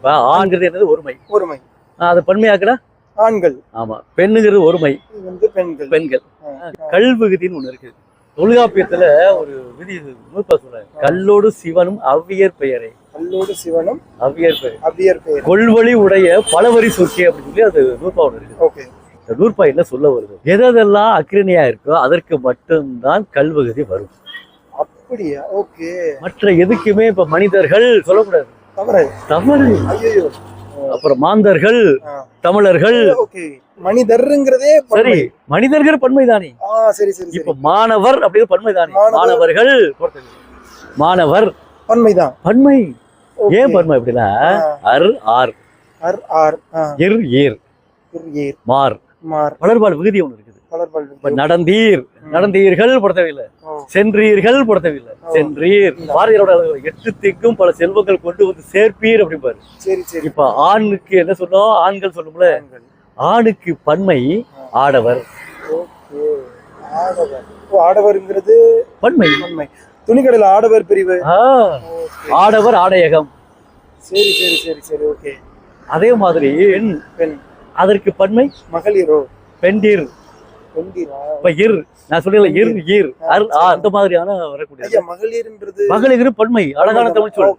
இப்ப ஆண்கிறது என்னது? ஒருமை. ஒருமை. அதை பன்மையாக்குனா ஆண்கள். ஆமா. பெண்ணுங்கிறது ஒருமை. பெண்கள். பெண்கள். ஆ. கல் விகுதின்னு ஒண்ணு இருக்கு. தொல்காப்பியத்துல ஒரு விதி நூற்பா கல்லோடு சிவனும் அவ்வியர் பெயரே. கல்லோடு சிவனும் அவ்வியர் பெயர். அவ்வியர் பெயர். கொள்வழி உடைய பலவரி சொற்கே அப்படின்னு சொல்லி அது நூற்பா ஒண்ணு இருக்கு. ஓகே. இந்த நூற்பா என்ன சொல்ல வருது? எதெல்லாம் அக்கிரணியா இருக்கோ அதற்கு மட்டும்தான் கல்வகுதி வரும். அப்படியா? ஓகே. மற்ற எதுக்குமே இப்ப மனிதர்கள் சொல்லக்கூடாது. தவறு. அப்புறம் மாந்தர்கள். தமிழர்கள். மனிதர்ங்கிறதே சரி மனிதர்கள் பன்மைதானே? ஆ சரி சரி இப்ப மாணவர் அப்படிங்கிற மாணவர். மாணவர்கள். மாணவர். பன்மைதான். பன்மை. ஏன் பன்மை அப்படின்னா. அர் ஆர். அர் ஆர் இர் ஏர். மார். மார். வளர்பால் விகுதி இப்ப நடந்தீர் நடந்தீர்கள் பொறுத்தவில்லை ஓ, சென்றீர்கள் பொறுத்தவில்லை ஓ. சென்றீர். பாரதியாரோட எட்டு திக்கும் பல செல்வங்கள் கொண்டு வந்து சேர்ப்பீர் அப்படிம்பாரு. இப்ப ஆணுக்கு என்ன சொன்னோம்? ஆண்கள் ஆண்கள். ஆணுக்கு பன்மை ஆடவர். ஆடவர்ங்கிறது பன்மை. பன்மை. துணிக்கடையில் ஆடவர் பிரிவு. ஆடவர் ஆடையகம். சரி சரி சரி சரி ஓகே. அதே மாதிரி பெண். அதற்கு பன்மை? மகளிரோ? பெண்டிரா. இப்ப இர். நான் சொல்லல இர் ஈர் அந்த மாதிரியான வரக்கூடிய மகளிர்ன்றது மகளிர் பன்மை அழகான தமிழ் சொல்.